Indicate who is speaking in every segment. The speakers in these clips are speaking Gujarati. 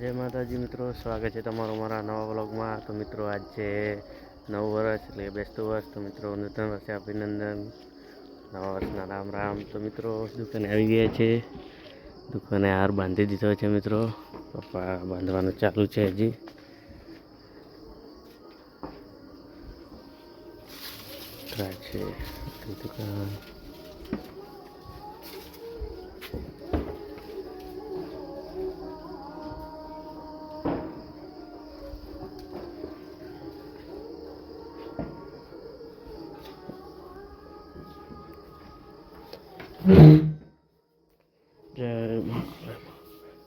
Speaker 1: જય માતાજી મિત્રો, સ્વાગત છે તમારું મારા નવા વ્લોગમાં. તો મિત્રો, આજ છે નવું વર્ષ એટલે બેસતું વર્ષ. તો મિત્રો, નૂતન વર્ષે અભિનંદન. નવા વર્ષના રામ રામ. તો મિત્રો, દુકાને આવી ગયા છે. દુકાને હાર બાંધી દીધો છે મિત્રો. પપ્પા બાંધવાનું ચાલુ છે હજી. છે દુકાન. તો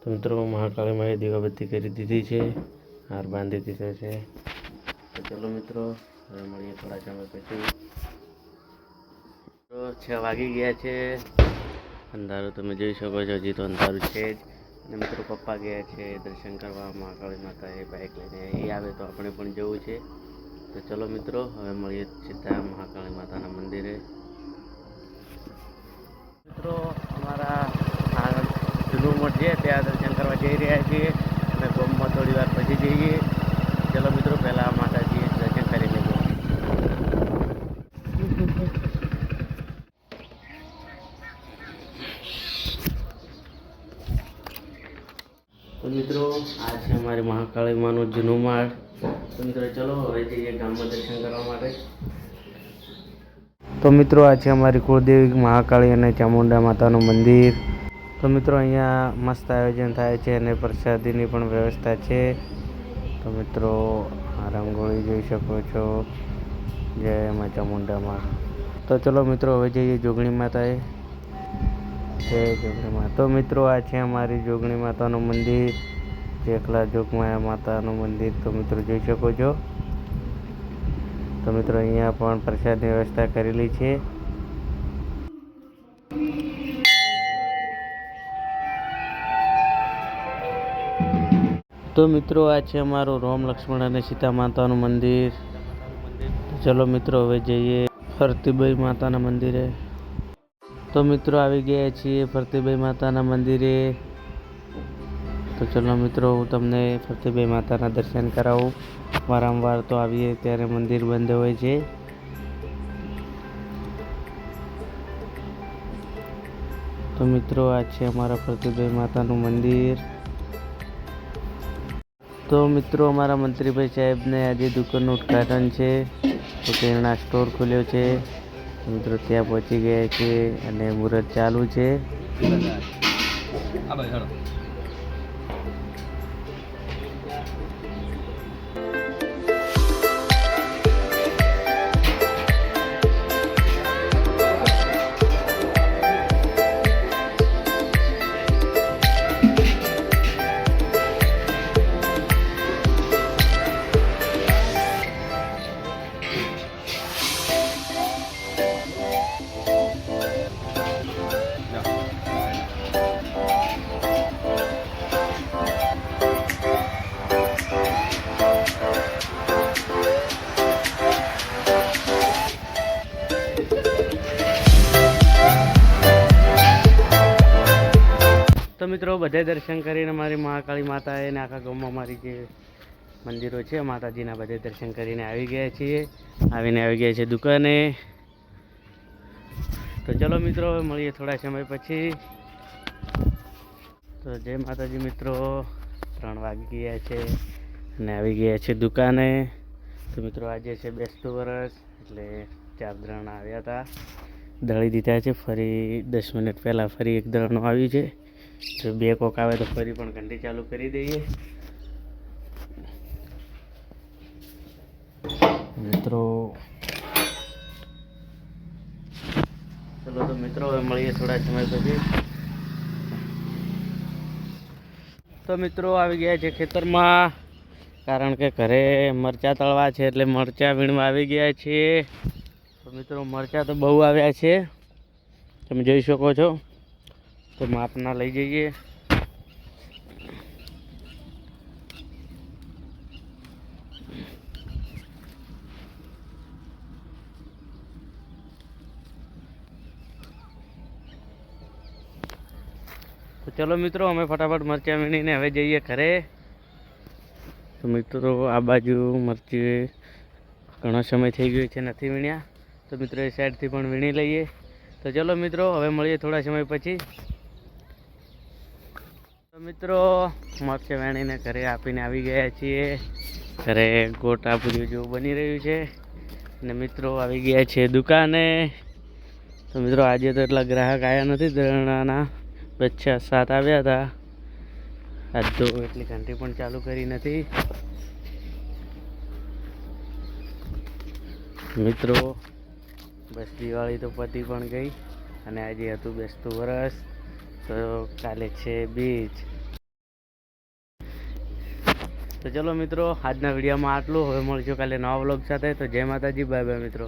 Speaker 1: મિત્રો મહાકાળી માએ દીવાબત્તી કરી દીધી છે, હાર બાંધી દીધો છે. તો ચલો મિત્રો, હવે મળીએ થોડા સમય પછી. તો છ વાગી ગયા છે. અંધારું તમે જોઈ શકો છો, હજી તો અંધારું છે જ. અને મિત્રો પપ્પા ગયા છે દર્શન કરવા, મહાકાળી માતા એ બાઇક લઈને એ આવે તો આપણે પણ જવું છે. તો ચલો મિત્રો, હવે મળીએ સીધા મહાકાળી માતાના મંદિરે મિત્રો અમારા આ જૂનું મઠ છે ત્યાં દર્શન કરવા જઈ રહ્યા છીએ અને ગોમમાં થોડી વાર પછી જઈએ ચલો મિત્રો પહેલાં માતાજી દર્શન કરી લઈએ તો મિત્રો, આ છે અમારી મહાકાળી માનો જૂનો માળ. તો મિત્રો, ચલો હવે જઈએ ગામમાં દર્શન કરવા માટે. તો મિત્રો, આ છે અમારી કુળદેવી મહાકાળી અને ચામુંડા માતાનું મંદિર. તો મિત્રો, અહીંયા મસ્ત આયોજન થાય છે અને પ્રસાદીની પણ વ્યવસ્થા છે. તો મિત્રો, આ રંગોળી જોઈ શકો છો. જય મા ચામુંડામાં તો ચલો મિત્રો, હવે જઈએ જોગણી માતાએ. જય જોગણી માતા તો મિત્રો આ છે અમારી જોગણી માતાનું મંદિર. જેખલા જોગમાયા માતાનું મંદિર. તો મિત્રો જોઈ શકો છો. તો મિત્રો અહીંયા પણ પ્રસાદની વ્યવસ્થા કરેલી છે. તો મિત્રો આ છે અમારું રોમ લક્ષ્મણ અને સીતા માતાનું મંદિર. ચલો મિત્રો હવે જઈએ હરતીબાઈ માતાના મંદિરે. તો મિત્રો આવી ગયા છીએ ફરતીભાઈ માતાના મંદિરે. તો ચલો મિત્રો, હું તમને ફરતીભાઈ માતાના દર્શન કરાવું. વારંવાર તો આવીએ ત્યારે મંદિર બંધ હોય છે. તો મિત્રો, આ છે અમારા ફરતીભાઈ માતાનું મંદિર. તો મિત્રો, અમારા મંત્રીભાઈ સાહેબને આજે દુકાનનું ઉદ્ઘાટન છે. તો કિરણા સ્ટોર ખોલ્યો છે. મિત્રો ત્યાં પહોંચી ગયા છે અને મુહૂર્ત ચાલુ છે. મિત્રો બધે દર્શન કરીને મારી મહાકાળી માતા અને આખા ગામમાં મારી જે મંદિરો છે, માતાજીના બધે દર્શન કરીને આવી ગયા છીએ. આવીને આવી ગયા છે દુકાને. તો ચલો મિત્રો મળીએ થોડા સમય પછી. તો જય માતાજી મિત્રો, ત્રણ વાગી ગયા છે અને આવી ગયા છે દુકાને. તો મિત્રો, આજે છે બેસતું વરસ, એટલે ચાર દ્રણ આવ્યા હતા. દળી દીધા છે, ફરી દસ મિનિટ પહેલાં ફરી એક દળનું આવ્યું છે. તો બે કોક આવે તો ફરી પણ ઘંટી ચાલુ કરી દઈએ. મિત્રો. ચલો તો મિત્રો, હવે મળીએ થોડા સમય પછી. તો મિત્રો, આવી ગયા છે ખેતરમાં. કારણ કે ઘરે મરચાં તળવા છે એટલે મરચાં વીણવા આવી ગયા છીએ તો મિત્રો, મરચાં તો બહુ આવ્યા છે. તમે જોઈ શકો છો. તો માપના લઈ જઈએ. તો ચલો મિત્રો, અમે ફટાફટ મરચાં વીણીને હવે જઈએ ઘરે. તો મિત્રો, આ બાજુ મરચી ઘણો સમય થઈ ગયો છે, નથી વીણ્યા. તો મિત્રો, એ સાઈડથી પણ વીણી લઈએ. તો ચલો મિત્રો, હવે મળીએ થોડા સમય પછી. મિત્રો મરચે વેણીને ઘરે આપીને આવી ગયા છીએ. ઘરે ગોટા પૂર્યું જેવું બની રહ્યું છે. અને મિત્રો આવી ગયા છે દુકાને. તો મિત્રો, આજે તો એટલા ગ્રાહક આવ્યા નથી ધરણાના બચ્ચા સાત આવ્યા હતા. તો એટલી ઘંટી પણ ચાલુ કરી નથી. મિત્રો, બસ દિવાળી તો પતી પણ ગઈ. અને આજે હતું બેસતું વરસ. તો કાલે છે બીજ તો ચલો મિત્રો, આજના વિડીયોમાં આટલું. હવે મળશું કાલે નવા વ્લોગ સાથે. તો જય માતાજી, બાય બાય મિત્રો.